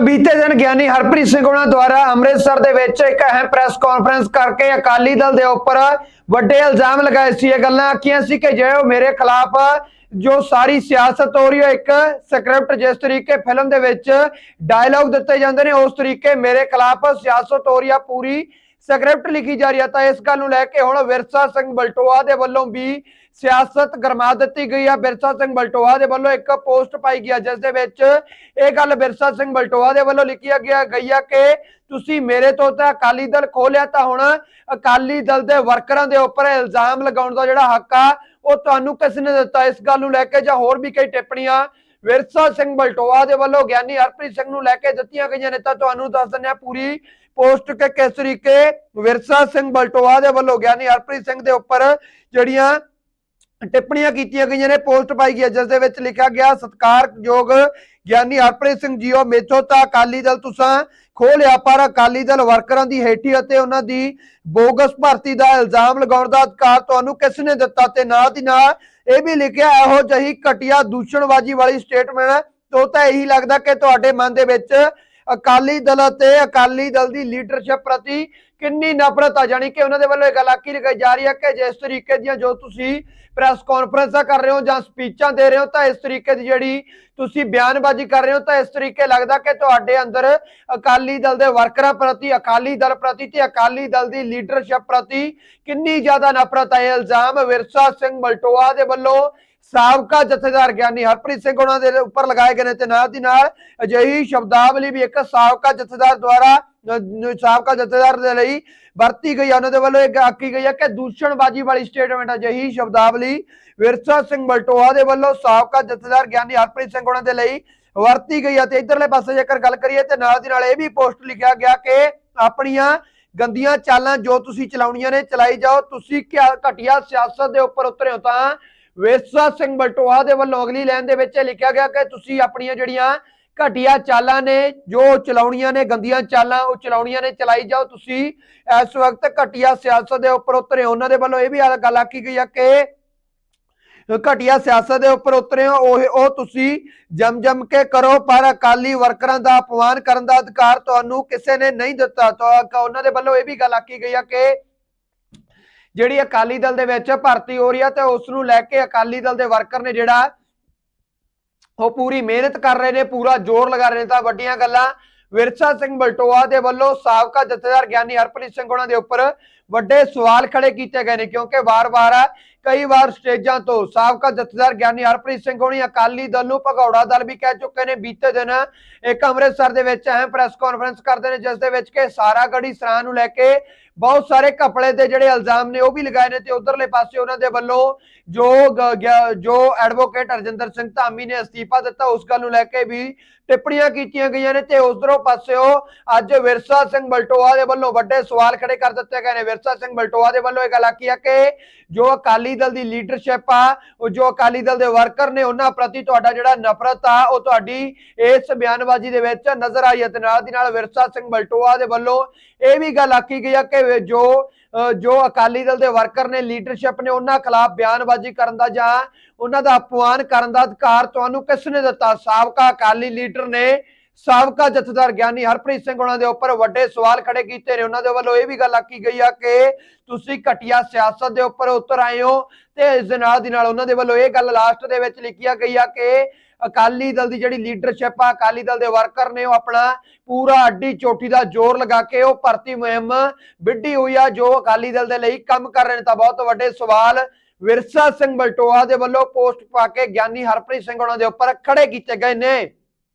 ਬੀਤੇ ਦਿਨ ਗਿਆਨੀ ਹਰਪ੍ਰੀਤ ਸਿੰਘ ਉਹਨਾਂ ਦੁਆਰਾ ਅੰਮ੍ਰਿਤਸਰ ਦੇ ਵਿੱਚ ਇੱਕ ਅਹਿਮ ਪ੍ਰੈਸ ਕਾਨਫਰੰਸ ਕਰਕੇ ਅਕਾਲੀ ਦਲ ਦੇ ਉੱਪਰ ਵੱਡੇ ਇਲਜ਼ਾਮ ਲਗਾਏ ਸੀ। ਇਹ ਗੱਲਾਂ ਆਖੀਆਂ ਸੀ ਕਿ ਜੇ ਉਹ ਮੇਰੇ ਖਿਲਾਫ ਜੋ ਸਾਰੀ ਸਿਆਸਤ ਹੋ ਰਹੀ ਹੈ, ਇੱਕ ਸਕ੍ਰਿਪਟ ਜਿਸ ਤਰੀਕੇ ਫਿਲਮ ਦੇ ਵਿੱਚ ਡਾਇਲੌਗ ਦਿੱਤੇ ਜਾਂਦੇ ਨੇ, ਉਸ ਤਰੀਕੇ ਮੇਰੇ ਖਿਲਾਫ ਸਿਆਸਤ ਹੋ ਰਹੀ ਹੈ ਪੂਰੀ ਸਕ੍ਰਿਪਟ ਲਿਖੀ ਜਾ ਰਹੀ ਹੈ ਤਾਂ ਇਸ ਗੱਲ ਨੂੰ ਲੈ ਕੇ ਹੁਣ ਵਿਰਸਾ ਸਿੰਘ ਬਲਟੋਆ ਦੇ ਵੱਲੋਂ ਵੀ ਸਿਆਸਤ ਗਰਮਾ ਦਿੱਤੀ ਗਈ ਆ। ਬਿਰਸਾ ਸਿੰਘ ਬਲਟੋਆ ਦੇ ਵੱਲੋਂ ਇੱਕ ਪੋਸਟ ਪਾਈ ਗਿਆ ਜਿਸ ਦੇ ਵਿੱਚ ਇਹ ਗੱਲ ਬਿਰਸਾ ਸਿੰਘ ਬਲਟੋਆ ਦੇ ਵੱਲੋਂ ਲਿਖਿਆ ਗਿਆ ਗਈ ਆ ਕਿ ਤੁਸੀਂ ਮੇਰੇ ਤੋਂ ਤਾਂ ਅਕਾਲੀ ਦਲ ਖੋਲਿਆ ਤਾਂ ਹੁਣ ਅਕਾਲੀ ਦਲ ਦੇ ਵਰਕਰਾਂ ਦੇ ਉੱਪਰ ਇਲਜ਼ਾਮ ਲਗਾਉਣ ਦਾ ਜਿਹੜਾ ਹੱਕ ਆ, ਉਹ ਤੁਹਾਨੂੰ ਕਿਸ ਨੇ ਦਿੱਤਾ? ਇਸ ਗੱਲ ਨੂੰ ਲੈ ਕੇ ਜਾਂ ਹੋਰ ਵੀ ਕਈ ਟਿੱਪਣੀਆਂ ਵਿਰਸਾ ਸਿੰਘ ਬਲਟੋਆ ਦੇ ਵੱਲੋਂ ਗਿਆਨੀ ਹਰਪ੍ਰੀਤ ਸਿੰਘ ਨੂੰ ਲੈ ਕੇ ਦਿੱਤੀਆਂ ਗਈਆਂ ਨੇ ਤਾਂ ਤੁਹਾਨੂੰ ਦੱਸ ਦਿੰਦੇ ਆ ਪੂਰੀ ਪੋਸਟ ਕਿ ਕਿਸ ਤਰੀਕੇ ਵਿਰਸਾ ਸਿੰਘ ਬਲਟੋਆ ਦੇ ਵੱਲੋਂ ਗਿਆਨੀ ਹਰਪ੍ਰੀਤ ਸਿੰਘ ਦੇ ਉੱਪਰ ਜਿਹੜੀਆਂ ਟਿੱਪਣੀਆਂ ਕੀਤੀਆਂ ਗਈਆਂ ਨੇ, ਪੋਸਟ ਪਾਈ ਗਈ ਜਿਸ ਦੇ ਵਿੱਚ ਲਿਖਿਆ ਗਿਆ, ਸਤਿਕਾਰਯੋਗ ਗਿਆਨੀ ਹਰਪ੍ਰੀਤ ਸਿੰਘ ਜੀਓ ਮੇਥੋਂ ਤਾਂ ਅਕਾਲੀ ਦਲ, ਤੁਸਾਂ ਖੋਲਿਆ ਪਰ ਅਕਾਲੀ ਦਲ ਵਰਕਰਾਂ ਦੀ ਹੇਠੀ ਅਤੇ ਉਹਨਾਂ ਦੀ ਬੋਗਸ ਭਰਤੀ ਦਾ ਇਲਜ਼ਾਮ ਲਗਾਉਣ ਦਾ ਅਧਿਕਾਰ ਤੁਹਾਨੂੰ ਕਿਸ ਨੇ ਦਿੱਤਾ ਤੇ ਨਾਲ ਦੀ ਨਾਲ ਇਹ ਵੀ ਲਿਖਿਆ, ਇਹੋ ਜਿਹੀ ਘਟੀਆ ਦੂਸ਼ਣਬਾਜ਼ੀ ਵਾਲੀ ਸਟੇਟਮੈਂਟ ਤੋਂ ਤਾਂ ਇਹੀ ਲੱਗਦਾ ਕਿ ਤੁਹਾਡੇ ਮਨ ਦੇ ਵਿੱਚ ਅਕਾਲੀ ਦਲ ਅਤੇ ਅਕਾਲੀ ਦਲ ਦੀ ਲੀਡਰਸ਼ਿਪ ਪ੍ਰਤੀ ਕਿੰਨੀ ਨਫ਼ਰਤ ਆ ਜਾਣੀ ਕਿ ਉਹਨਾਂ ਦੇ ਵੱਲੋਂ ਇਹ ਗੱਲ ਆਖੀ ਲਗਾਈ ਜਾ ਰਹੀ ਹੈ ਕਿ ਜਿਸ ਤਰੀਕੇ ਦੀਆਂ ਜੋ ਤੁਸੀਂ ਪ੍ਰੈਸ ਕਾਨਫਰੰਸਾਂ ਕਰ ਰਹੇ ਹੋ ਜਾਂ ਸਪੀਚਾਂ ਦੇ ਰਹੇ ਹੋ ਤਾਂ ਇਸ ਤਰੀਕੇ ਦੀ ਜਿਹੜੀ ਤੁਸੀਂ ਬਿਆਨਬਾਜ਼ੀ ਕਰ ਰਹੇ ਹੋ ਤਾਂ ਇਸ ਤਰੀਕੇ ਲੱਗਦਾ ਕਿ ਤੁਹਾਡੇ ਅੰਦਰ ਅਕਾਲੀ ਦਲ ਦੇ ਵਰਕਰਾਂ ਪ੍ਰਤੀ, ਅਕਾਲੀ ਦਲ ਪ੍ਰਤੀ ਤੇ ਅਕਾਲੀ ਦਲ ਦੀ ਲੀਡਰਸ਼ਿਪ ਪ੍ਰਤੀ ਕਿੰਨੀ ਜ਼ਿਆਦਾ ਨਫ਼ਰਤ ਹੈ ਇਹ ਇਲਜ਼ਾਮ ਵਿਰਸਾ ਸਿੰਘ ਮਲਟੋਆ ਦੇ ਵੱਲੋਂ ਸਾਬਕਾ ਜਥੇਦਾਰ ਗਿਆਨੀ ਹਰਪ੍ਰੀਤ ਸਿੰਘ ਉਹਨਾਂ ਦੇ ਉੱਪਰ ਲਗਾਏ ਗਏ ਨੇ ਤੇ ਨਾਲ ਦੀ ਨਾਲ ਅਜਿਹੀ ਸ਼ਬਦਾਵਲੀ ਵੀ ਇੱਕ ਸਾਬਕਾ ਜਥੇਦਾਰ ਦੁਆਰਾ ਸਾਬਕਾ ਜਥੇਦਾਰ ਦੇ ਲਈ ਵਰਤੀ ਗਈ ਉਹਨਾਂ ਦੇ ਵੱਲੋਂ ਇੱਕ ਆਖੀ ਗਈ ਹੈ ਕਿ ਦੂਸ਼ਣਬਾਜ਼ੀ ਵਾਲੀ ਸਟੇਟਮੈਂਟ ਅਜਿਹੀ ਸ਼ਬਦਾਵਲੀ ਵਿਰਸਾ ਸਿੰਘ ਬਲਟੋਆ ਦੇ ਵੱਲੋਂ ਸਾਬਕਾ ਜਥੇਦਾਰ ਗਿਆਨੀ ਹਰਪ੍ਰੀਤ ਸਿੰਘ ਉਹਨਾਂ ਦੇ ਲਈ ਵਰਤੀ ਗਈ ਹੈ ਤੇ ਇਧਰਲੇ ਪਾਸੇ ਜੇਕਰ ਗੱਲ ਕਰੀਏ ਤੇ ਨਾਲ ਦੀ ਨਾਲ ਇਹ ਵੀ ਪੋਸਟ ਲਿਖਿਆ ਗਿਆ ਕਿ ਆਪਣੀਆਂ ਗੰਦੀਆਂ ਚਾਲਾਂ ਜੋ ਤੁਸੀਂ ਚਲਾਉਣੀਆਂ ਨੇ, ਚਲਾਈ ਜਾਓ। ਤੁਸੀਂ ਕਿਆ ਘਟੀਆ ਸਿਆਸਤ ਦੇ ਉੱਪਰ ਉਤਰੇ ਹੋ ਤਾਂ ਵਿਰਸਾ ਸਿੰਘ ਬਲਟੋਆ ਦੇ ਵੱਲੋਂ ਅਗਲੀ ਲਾਈਨ ਦੇ ਵਿੱਚ ਲਿਖਿਆ ਗਿਆ ਕਿ ਤੁਸੀਂ ਆਪਣੀਆਂ ਜਿਹੜੀਆਂ ਘਟੀਆ ਚਾਲਾਂ ਨੇ, ਜੋ ਚਲਾਉਣੀਆਂ ਨੇ, ਗੰਦੀਆਂ ਚਾਲਾਂ, ਉਹ ਚਲਾਉਣੀਆਂ ਨੇ, ਚਲਾਈ ਜਾਓ। ਤੁਸੀਂ ਇਸ ਵਕਤ ਘਟੀਆ ਸਿਆਸਤ ਦੇ ਉੱਪਰ ਉਤਰੇ ਉਹਨਾਂ ਦੇ ਵੱਲੋਂ ਇਹ ਵੀ ਗੱਲ ਆਖੀ ਗਈ ਆ ਕਿ ਘਟੀਆ ਸਿਆਸਤ ਦੇ ਉੱਪਰ ਉਤਰੇ ਹੋ, ਉਹ ਉਹ ਤੁਸੀਂ ਜਮ ਜਮ ਕੇ ਕਰੋ, ਪਰ ਅਕਾਲੀ ਵਰਕਰਾਂ ਦਾ ਅਪਮਾਨ ਕਰਨ ਦਾ ਅਧਿਕਾਰ ਤੁਹਾਨੂੰ ਕਿਸੇ ਨੇ ਨਹੀਂ ਦਿੱਤਾ। ਤਾਂ ਉਹਨਾਂ ਦੇ ਵੱਲੋਂ ਇਹ ਵੀ ਗੱਲ ਆਖੀ ਗਈ ਆ ਕਿ ਜਿਹੜੀ ਅਕਾਲੀ ਦਲ ਦੇ ਵਿੱਚ ਭਰਤੀ ਹੋ ਰਹੀ ਹੈ ਤੇ ਉਸ ਨੂੰ ਲੈ ਕੇ ਅਕਾਲੀ ਦਲ ਦੇ ਵਰਕਰ ਨੇ ਜਿਹੜਾ ਉਹ ਪੂਰੀ ਮਿਹਨਤ ਕਰ ਰਹੇ ਨੇ, ਪੂਰਾ ਜ਼ੋਰ ਲਗਾ ਰਹੇ ਨੇ। ਤਾਂ ਵੱਡੀਆਂ ਗੱਲਾਂ, ਵਿਰਸਾ ਸਿੰਘ ਬਲਟੋਆ ਦੇ ਵੱਲੋਂ ਸਾਬਕਾ ਜਥੇਦਾਰ ਗਿਆਨੀ ਹਰਪ੍ਰੀਤ ਸਿੰਘ ਉਹਨਾਂ ਦੇ ਉੱਪਰ ਵੱਡੇ ਸਵਾਲ ਖੜੇ ਕੀਤੇ ਗਏ ਨੇ, ਕਿਉਂਕਿ ਵਾਰ-ਵਾਰ ਕਈ ਵਾਰ ਸਟੇਜਾਂ ਤੋਂ ਸਾਬਕਾ ਜਥੇਦਾਰ ਗਿਆਨੀ ਹਰਪ੍ਰੀਤ ਸਿੰਘ ਹੋਣੀ ਅਕਾਲੀ ਦਲ ਨੂੰ ਭਗੌੜਾ ਦਲ ਵੀ ਕਹਿ ਚੁੱਕੇ ਨੇ। ਬੀਤੇ ਦਿਨ ਇੱਕ ਅੰਮ੍ਰਿਤਸਰ ਦੇ ਵਿੱਚ ਅਹਿਮ ਪ੍ਰੈਸ ਕਾਨਫਰੰਸ ਕਰਦੇ ਨੇ, ਜਿਸ ਦੇ ਵਿੱਚ ਕਿ ਸਾਰਾ ਗੜੀ ਸਰਾਂ ਨੂੰ ਲੈ ਕੇ ਬਹੁਤ ਸਾਰੇ ਘਪਲੇ ਦੇ ਜਿਹੜੇ ਇਲਜ਼ਾਮ ਨੇ ਉਹ ਵੀ ਲਗਾਏ ਨੇ ਤੇ ਉਧਰਲੇ ਪਾਸੇ ਉਹਨਾਂ ਦੇ ਵੱਲੋਂ ਜੋ ਗ- ਜੋ ਐਡਵੋਕੇਟ ਅਰਜਿੰਦਰ ਸਿੰਘ ਧਾਮੀ ਨੇ ਅਸਤੀਫਾ ਦਿੱਤਾ, ਉਸ ਗੱਲ ਨੂੰ ਲੈ ਕੇ ਵੀ ਟਿੱਪਣੀਆਂ ਕੀਤੀਆਂ ਗਈਆਂ ਨੇ ਤੇ ਉਧਰੋਂ ਪਾਸਿਓ ਅੱਜ ਵਿਰਸਾ ਸਿੰਘ ਬਲਟੋਆ ਦੇ ਵੱਲੋਂ ਵੱਡੇ ਸਵਾਲ ਖੜੇ ਕਰ ਦਿੱਤੇ ਗਏ ਨੇ। ਵਿਰਸਾ ਸਿੰਘ ਬਲਟੋਆ ਦੇ ਵੱਲੋਂ ਇਹ ਗੱਲ ਆਖੀ ਆ ਕਿ ਜੋ ਅਕਾਲੀ ਦਲ ਦੀ ਲੀਡਰਸ਼ਿਪ ਆ, ਉਹ ਜੋ ਅਕਾਲੀ ਦਲ ਦੇ ਵਰਕਰ ਨੇ, ਉਹਨਾਂ ਪ੍ਰਤੀ ਤੁਹਾਡਾ ਜਿਹੜਾ ਨਫ਼ਰਤ ਆ, ਉਹ ਤੁਹਾਡੀ ਇਸ ਬਿਆਨਬਾਜ਼ੀ ਦੇ ਵਿੱਚ ਨਜ਼ਰ ਆਈ ਹੈ। ਤੇ ਨਾਲ ਦੀ ਨਾਲ ਵਿਰਸਾ ਸਿੰਘ ਬਲਟੋਆ ਦੇ ਵੱਲੋਂ ਇਹ ਵੀ ਗੱਲ ਆਖੀ ਗਈ ਆ ਕਿ ਜੋ ਜੋ ਅਕਾਲੀ ਦਲ ਦੇ ਵਰਕਰ ਨੇ, ਲੀਡਰਸ਼ਿਪ ਨੇ ਉਹਨਾਂ ਖਿਲਾਫ ਬਿਆਨਬਾਜ਼ੀ ਕਰਨ ਦਾ ਜਾਂ ਉਹਨਾਂ ਦਾ ਅਪਮਾਨ ਕਰਨ ਦਾ ਅਧਿਕਾਰ ਤੁਹਾਨੂੰ ਕਿਸ ਨੇ ਦਿੱਤਾ? ਸਾਬਕਾ ਅਕਾਲੀ ਲੀਡਰ ਨੇ, ਸਾਬਕਾ ਜਥੇਦਾਰ ਗਿਆਨੀ ਹਰਪ੍ਰੀਤ ਸਿੰਘ ਉਹਨਾਂ ਦੇ ਉੱਪਰ ਵੱਡੇ ਸਵਾਲ ਖੜੇ ਕੀਤੇ ਨੇ। ਉਹਨਾਂ ਦੇ ਵੱਲੋਂ ਇਹ ਵੀ ਗੱਲ ਆਖੀ ਗਈ ਆ ਕਿ ਤੁਸੀਂ ਘਟੀਆ ਸਿਆਸਤ ਦੇ ਉੱਪਰ ਉਤਰ ਆਏ ਹੋ ਤੇ ਇਸ ਦੇ ਨਾਲ ਦੀ ਨਾਲ ਉਹਨਾਂ ਦੇ ਵੱਲੋਂ ਇਹ ਗੱਲ ਲਾਸਟ ਦੇ ਵਿੱਚ ਲਿਖੀ ਆ ਗਈ ਆ ਕਿ ਅਕਾਲੀ ਦਲ ਦੀ ਜਿਹੜੀ ਲੀਡਰਸ਼ਿਪ ਆ, ਅਕਾਲੀ ਦਲ ਦੇ ਵਰਕਰ ਨੇ ਉਹ ਆਪਣਾ ਪੂਰਾ ਅੱਡੀ ਚੋਟੀ ਦਾ ਜ਼ੋਰ ਲਗਾ ਕੇ ਉਹ ਭਰਤੀ ਮੁਹਿੰਮ ਵਿੱਢੀ ਹੋਈ ਆ, ਜੋ ਅਕਾਲੀ ਦਲ ਦੇ ਲਈ ਕੰਮ ਕਰ ਰਹੇ ਨੇ। ਤਾਂ ਬਹੁਤ ਵੱਡੇ ਸਵਾਲ ਵਿਰਸਾ ਸਿੰਘ ਬਲਟੋਆ ਦੇ ਵੱਲੋਂ ਪੋਸਟ ਪਾ ਕੇ ਗਿਆਨੀ ਹਰਪ੍ਰੀਤ ਸਿੰਘ ਉਹਨਾਂ ਦੇ ਉੱਪਰ ਖੜੇ ਕੀਤੇ ਗਏ ਨੇ।